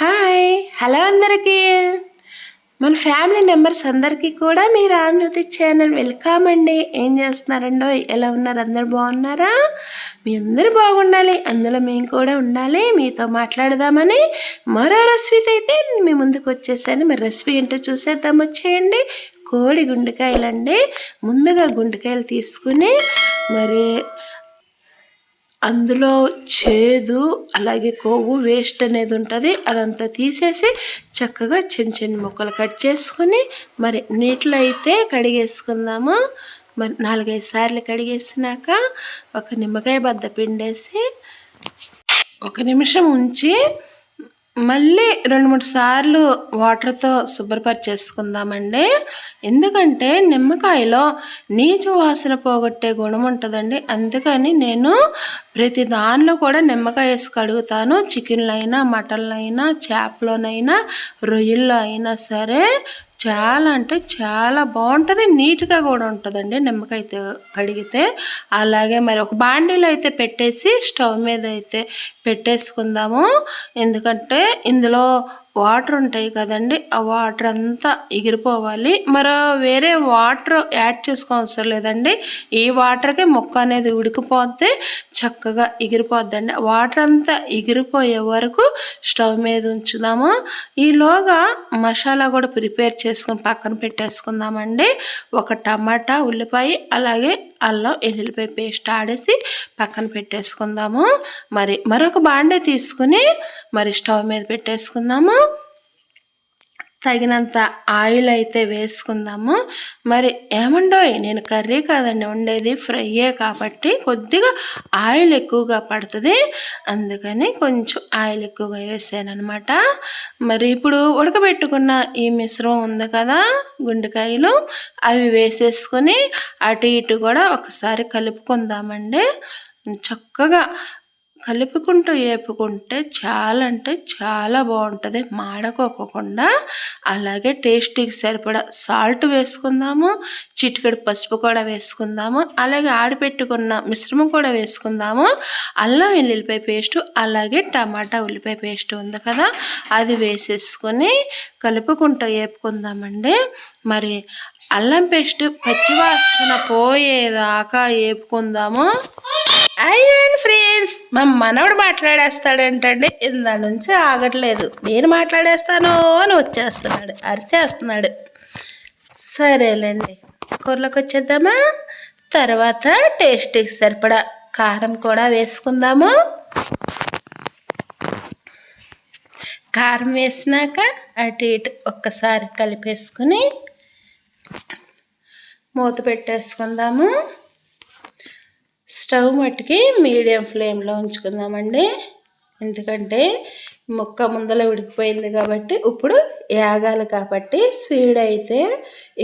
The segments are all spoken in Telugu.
హాయ్ హలో అందరికీ. మన ఫ్యామిలీ మెంబర్స్ అందరికీ కూడా మీ రామ్జ్యోతి ఛానల్ వెల్కమ్ అండి. ఏం చేస్తున్నారండో ఎలా ఉన్నారు? అందరు బాగున్నారా? మీ అందరూ బాగుండాలి. అందులో మేము కూడా ఉండాలి. మీతో మాట్లాడదామని మరో రెసిపీతో అయితే మీ ముందుకు వచ్చేసాను. మరి రెసిపీ ఏంటో చూసేద్దాం. వచ్చేయండి. కోడి గుండెకాయలండి. ముందుగా గుండెకాయలు తీసుకుని మరి అందులో చేదు అలాగే కొవ్వు వేస్ట్ అనేది ఉంటుంది. అదంతా తీసేసి చక్కగా చిన్న చిన్న ముక్కలు కట్ చేసుకుని మరి నీటిలో అయితే కడిగేసుకుందాము. మరి నాలుగైదు సార్లు కడిగేసినాక ఒక నిమ్మకాయ బద్ద పిండేసి ఒక నిమిషం ఉంచి మళ్ళీ రెండు మూడు సార్లు వాటర్తో శుభ్రపరిచేసుకుందామండి. ఎందుకంటే నిమ్మకాయలో నీచు వాసన పోగొట్టే గుణం ఉంటుందండి. అందుకని నేను ప్రతి దానిలో కూడా నిమ్మకాయ వేసి కడుగుతాను. చికెన్లో అయినా మటన్లో అయినా చేపలోనైనా రొయ్యల్లో అయినా సరే చాలా అంటే చాలా బాగుంటుంది నీట్గా కూడా ఉంటుందండి. నిమ్మకాయ కడిగితే అలాగే మరి ఒక బాండీలో అయితే పెట్టేసి స్టవ్ మీద అయితే పెట్టేసుకుందాము. ఎందుకంటే ఇందులో వాటర్ ఉంటాయి కదండి ఆ వాటర్ అంతా ఎగిరిపోవాలి. మరో వేరే వాటర్ యాడ్ చేసుకోవసరం లేదండి. ఈ వాటర్కే మొక్క అనేది ఉడికిపోతే చక్కగా ఎగిరిపోద్దండి. వాటర్ అంతా ఎగిరిపోయే వరకు స్టవ్ మీద ఉంచుదాము. ఈలోగా మసాలా కూడా ప్రిపేర్ చేసుకుని పక్కన పెట్టేసుకుందామండి. ఒక టమాటా ఉల్లిపాయ అలాగే అల్లం ఎల్లుల్లిపాయ పేస్ట్ ఆడేసి పక్కన పెట్టేసుకుందాము. మరి మరొక బాండే తీసుకుని మరి స్టవ్ మీద పెట్టేసుకుందాము. తగినంత ఆయిల్ అయితే వేసుకుందాము. మరి ఏమండోయ్ నేను కర్రీ కాదండి ఉండేది ఫ్రైయే కాబట్టి కొద్దిగా ఆయిల్ ఎక్కువగా పడుతుంది. అందుకని కొంచెం ఆయిల్ ఎక్కువగా వేసాను అనమాట మరి ఇప్పుడు ఉడకబెట్టుకున్న ఈ మిశ్రమం ఉంది కదా గుండెకాయలు అవి వేసేసుకొని అటు ఇటు కూడా ఒకసారి కలుపుకుందామండి. చక్కగా కలుపుకుంటూ వేపుకుంటే చాలా అంటే చాలా బాగుంటుంది. మాడకోకుండా అలాగే టేస్టీకి సరిపడా సాల్ట్ వేసుకుందాము చిటికెడు పసుపు కూడా వేసుకుందాము అలాగే ఆడిపెట్టుకున్న మిశ్రమం కూడా వేసుకుందాము. అల్లం వెల్లుల్లిపాయ పేస్ట్ అలాగే టమాటా ఉల్లిపాయ పేస్ట్ ఉంది కదా అది వేసేసుకొని కలుపుకుంటూ వేపుకుందామండి మరి అల్లం పేస్ట్ పచ్చివాసన పోయేదాకా వేపుకుందాము అయ్యాను ఫ్రెండ్స్! మా మనవడు మాట్లాడేస్తాడేంటండి? ఇందా నుంచి ఆగట్లేదు. నేను మాట్లాడేస్తాను అని వచ్చేస్తున్నాడు. అరిచేస్తున్నాడు. సరేలేండి. కూరలోకి వచ్చేద్దామా? తర్వాత టేస్ట్కి సరిపడా కారం కూడా వేసుకుందాము. కారం వేసినాక అటు ఇటు ఒక్కసారి కలిపేసుకుని మూత పెట్టేసుకుందాము. స్టవ్ మట్టుకి మీడియం ఫ్లేమ్లో ఉంచుకుందామండి. ఎందుకంటే ముక్క ముందల ఉడికిపోయింది కాబట్టి ఇప్పుడు యాగాలు కాబట్టి స్వీడ్ అయితే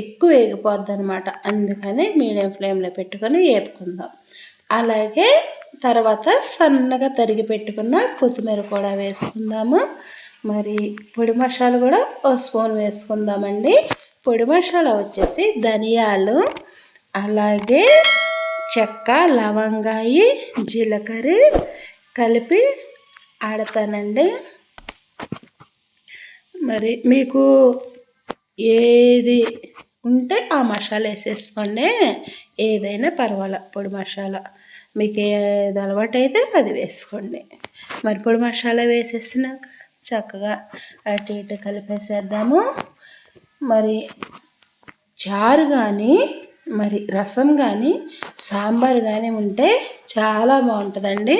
ఎక్కువ వేగిపోద్ది అనమాట అందుకని మీడియం ఫ్లేమ్లో పెట్టుకొని వేపుకుందాం అలాగే తర్వాత సన్నగా తరిగి పెట్టుకున్న కొత్తిమీర కూడా వేసుకుందాము. మరి పొడి మసాలా కూడా ఓ స్పూన్ వేసుకుందామండి. పొడి మసాలా వచ్చేసి ధనియాలు అలాగే చెక్క లవంగాయి జీలకర్ర కలిపి ఆడతానండి. మరి మీకు ఏది ఉంటే ఆ మసాలా వేసేసుకోండి. ఏదైనా పర్వాలే పొడి మసాలా. మీకు ఏది అలవాటు అయితే అది వేసుకోండి. మరి పొడి మసాలా వేసేసినాక చక్కగా అటు ఇటు కలిపేసేద్దాము. మరి చారు కానీ మరి రసం కానీ సాంబార్ కానీ ఉంటే చాలా బాగుంటుందండి.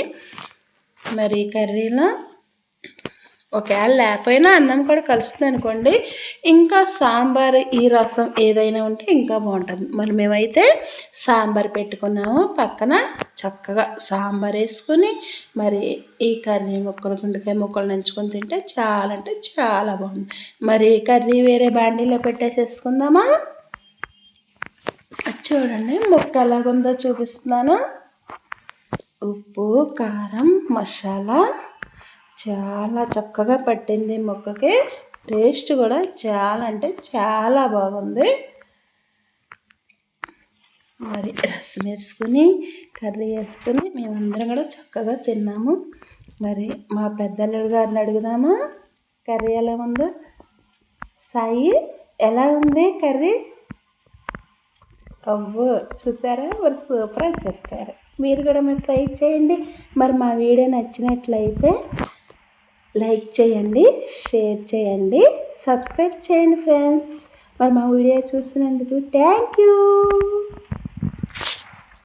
మరి కర్రీలో ఒకవేళ లేకపోయినా అన్నం కూడా కలుస్తుంది అనుకోండి ఇంకా సాంబార్ ఈ రసం ఏదైనా ఉంటే ఇంకా బాగుంటుంది. మరి మేమైతే సాంబార్ పెట్టుకున్నాము. పక్కన చక్కగా సాంబార్ వేసుకొని మరి ఈ కర్రీ ముక్కలు గుండెకాయ ముక్కలు నంచుకొని తింటే చాలా అంటే చాలా బాగుంది మరి కర్రీ వేరే బాండీలో పెట్టేసేసుకుందామా? చూడండి ముక్క ఎలాగుందో చూపిస్తున్నాను. ఉప్పు కారం మసాలా. చాలా చక్కగా పట్టింది ముక్కకి. టేస్ట్ కూడా చాలా అంటే చాలా బాగుంది. మరి రసం వేసుకుని కర్రీ వేసుకుని మేమందరం కూడా చక్కగా తిన్నాము. మరి మా పెద్దల్లుడు గారిని అడుగుదామా? కర్రీ ఎలా ఉందో? సాయి ఎలా ఉంది కర్రీ? అవ్వో. చూసారా? మరి సూపర్ అని చెప్పారు. మీరు కూడా మరి ట్రై చేయండి. మరి మా వీడియో నచ్చినట్లయితే లైక్ చేయండి షేర్ చేయండి సబ్స్క్రైబ్ చేయండి ఫ్రెండ్స్. మరి మా వీడియో చూసినందుకు థ్యాంక్ యూ.